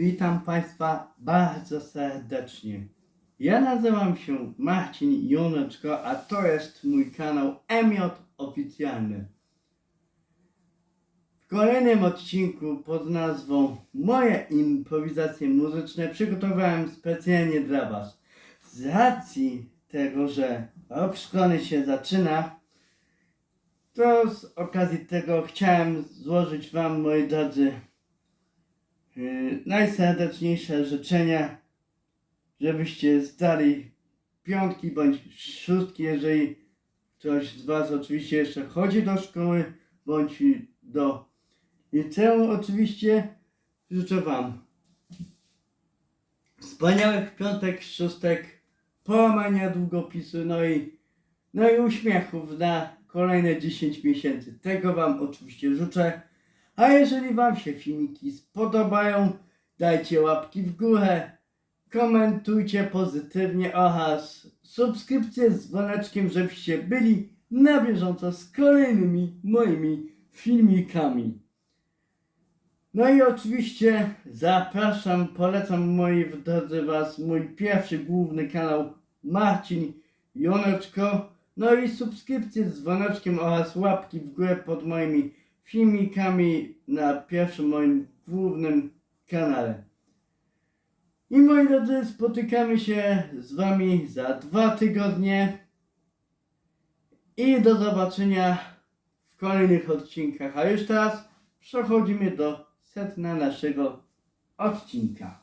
Witam Państwa bardzo serdecznie. Ja nazywam się Marcin Joneczko, a to jest mój kanał MJ Oficjalny. W kolejnym odcinku pod nazwą Moje improwizacje muzyczne przygotowałem specjalnie dla Was. Z racji tego, że rok szkolny się zaczyna, to z okazji tego chciałem złożyć Wam, moi drodzy, najserdeczniejsze życzenia, żebyście zdali piątki bądź szóstki, jeżeli ktoś z Was oczywiście jeszcze chodzi do szkoły bądź do liceum. Oczywiście życzę Wam wspaniałych piątek, szóstek, połamania długopisu, no i, no i uśmiechów na kolejne 10 miesięcy. Tego Wam oczywiście życzę. A jeżeli Wam się filmiki spodobają, dajcie łapki w górę, komentujcie pozytywnie oraz subskrypcję z dzwoneczkiem, żebyście byli na bieżąco z kolejnymi moimi filmikami. No i oczywiście zapraszam, polecam moi drodzy Was mój pierwszy główny kanał Marcin Joneczko. No i subskrypcję z dzwoneczkiem oraz łapki w górę pod moimi filmikami na pierwszym moim głównym kanale. I moi drodzy, spotykamy się z Wami za dwa tygodnie. I do zobaczenia w kolejnych odcinkach. A już teraz przechodzimy do setna naszego odcinka.